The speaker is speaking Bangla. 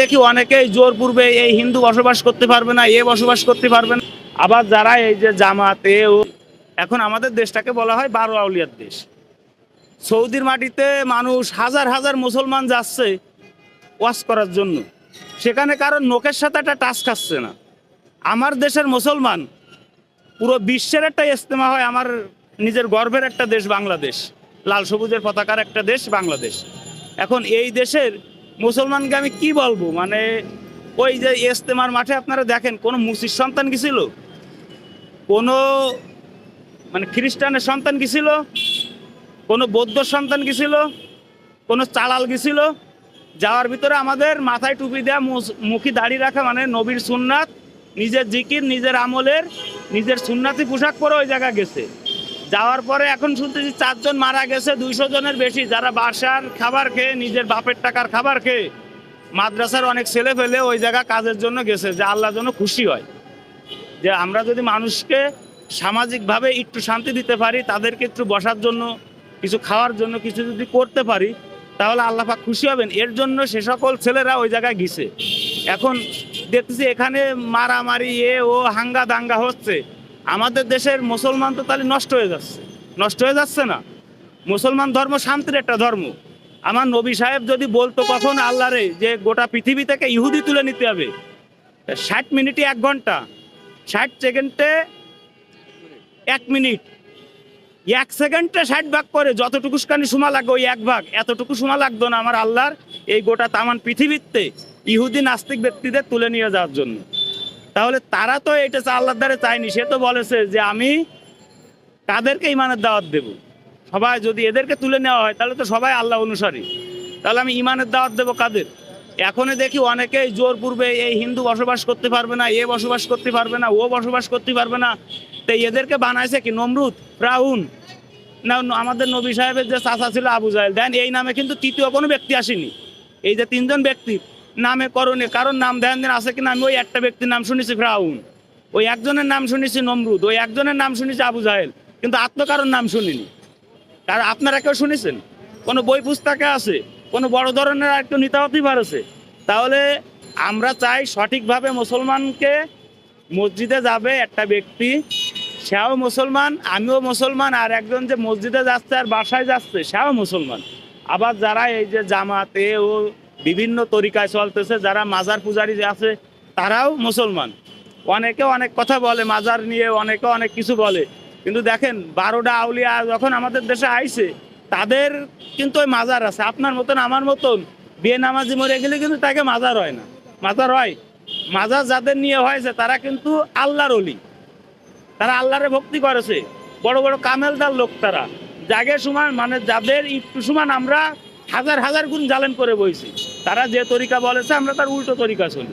দেখি অনেকেই জোর পূর্বে এই হিন্দু বসবাস করতে পারবে না, এ বসবাস করতে পারবে না। আবার যারা এই যে জামাত এ ও এখন আমাদের দেশটাকে বলা হয় বারো আউলিয়ার দেশ। সৌদির মাটিতে মানুষ হাজার হাজার মুসলমান যাচ্ছে ওয়াশ করার জন্য। সেখানে কারণ নোকের সাথে একটা টাচ খাচ্ছে না। আমার দেশের মুসলমান, পুরো বিশ্বের একটা ইস্তেমা হয় আমার নিজের গর্বের একটা দেশ বাংলাদেশ। লাল সবুজের পতাকার একটা দেশ বাংলাদেশ। এখন এই দেশের মুসলমানকে আমি কি বলব? মানে ওই যে ইস্তেমার মাঠে আপনারা দেখেন, কোনো মুসির সন্তান কি ছিল? কোনো মানে খ্রিস্টানের সন্তান কি ছিল? কোনো বৌদ্ধ সন্তান কি ছিল? কোনো চালাল গেছিল যাওয়ার ভিতরে আমাদের মাথায় টুপি দেওয়া মুখী দাড়ি রাখা মানে নবীর সুন্নাত, নিজের জিকির, নিজের আমলের, নিজের সুন্নাতি পোশাক পরে ওই জায়গা গেছে। যাওয়ার পরে এখন শুনতেছি চারজন মারা গেছে, দুইশো জনের বেশি। যারা বাসার খাবার খেয়ে নিজের বাপের টাকার খাবার খেয়ে মাদ্রাসার অনেক ছেলে ফেলে ওই জায়গা কাজের জন্য গেছে, যে আল্লাহ যেন খুশি হয়। যে আমরা যদি মানুষকে সামাজিকভাবে একটু শান্তি দিতে পারি, তাদেরকে একটু বসার জন্য, কিছু খাওয়ার জন্য কিছু যদি করতে পারি, তাহলে আল্লাহ পাক খুশি হবেন। এর জন্য সে সকল ছেলেরা ওই জায়গায় গেছে। এখন দেখতেছি এখানে মারামারি, এ, ও, হাঙ্গা দাঙ্গা হচ্ছে। আমাদের দেশের মুসলমান তো তাহলে নষ্ট হয়ে যাচ্ছে। নষ্ট হয়ে যাচ্ছে না। মুসলমান ধর্ম শান্তির একটা ধর্ম। আমার নবী সাহেব যদি বলতো কখন আল্লাহরে যে গোটা পৃথিবী থেকে ইহুদি তুলে নিতে হবে, ষাট মিনিটে এক ঘণ্টা, ষাট সেকেন্ডে এক মিনিট, এক সেকেন্ডে ষাট ভাগ করে যতটুকু খানি সময় লাগবে ওই এক ভাগ। এতটুকু সময় লাগতো না আমার আল্লাহর এই গোটা তামান পৃথিবীতে ইহুদি নাস্তিক ব্যক্তিদের তুলে নিয়ে যাওয়ার জন্য। তাহলে তারা তো এটা আল্লাহর দ্বারে চায়নি। সে তো বলেছে যে আমি তাদেরকে ইমানের দাওয়াত দেব। সবাই যদি এদেরকে তুলে নেওয়া হয়, তাহলে তো সবাই আল্লাহ অনুসারী। তাহলে আমি ইমানের দাওয়াত দেবো কাদের? এখনই দেখি অনেকেই জোর পূর্বে এই হিন্দু বসবাস করতে পারবে না, এ বসবাস করতে পারবে না, ও বসবাস করতে পারবে না। তো এদেরকে বানাইছে কি? নমরুদ রাহুন না, আমাদের নবী সাহেবের যে চাচা ছিল আবু জাহেল। দেন এই নামে কিন্তু তৃতীয় কোনো ব্যক্তি আসেনি। এই যে তিনজন ব্যক্তি নামে করণে কারণ নাম ধ্যান দিন আছে কিনা আমি ওই একটা ব্যক্তির নাম শুনেছি, ফ্রাউন। ওই একজনের নাম শুনেছি নমরুদ, ওই একজনের নাম শুনেছি আবু জাহেল, কিন্তু আত্মকারণ নাম শুনিনি। কারণ আপনারা কেউ শুনেছেন? কোনো বই পুস্তকে আছে? কোনো বড় ধরনের একটু নিতাহতি পারেছে তাহলে আমরা চাই সঠিকভাবে মুসলমানকে মসজিদে যাবে একটা ব্যক্তি, সেও মুসলমান, আমিও মুসলমান, আর একজন যে মসজিদে যাচ্ছে আর বাসায় যাচ্ছে, সেও মুসলমান। আবার যারা এই যে জামাতে ও বিভিন্ন তরিকায় চলতেছে, যারা মাজার পূজারি যে আছে, তারাও মুসলমান। অনেকে অনেক কথা বলে, মাজার নিয়ে অনেকে অনেক কিছু বলে। কিন্তু দেখেন, বারোটা আউলিয়া যখন আমাদের দেশে আইছে, তাদের কিন্তু ওই মাজার আছে। আপনার মতন, আমার মতন, বিয়ে নামাজি মরে গেলে কিন্তু তাকে মাজার হয় না। মাজার হয়। মাজার যাদের নিয়ে হয়েছে, তারা কিন্তু আল্লাহর অলি। তারা আল্লাহরে ভক্তি করেছে। বড় বড় কামেলদার লোক তারা। জাগে সমান মানে যাদের একটু সমান, আমরা হাজার হাজার গুণ জালেম করে বইছি। তারা যে তরিকা বলেছে আমরা তার উল্টো তরিকা চলি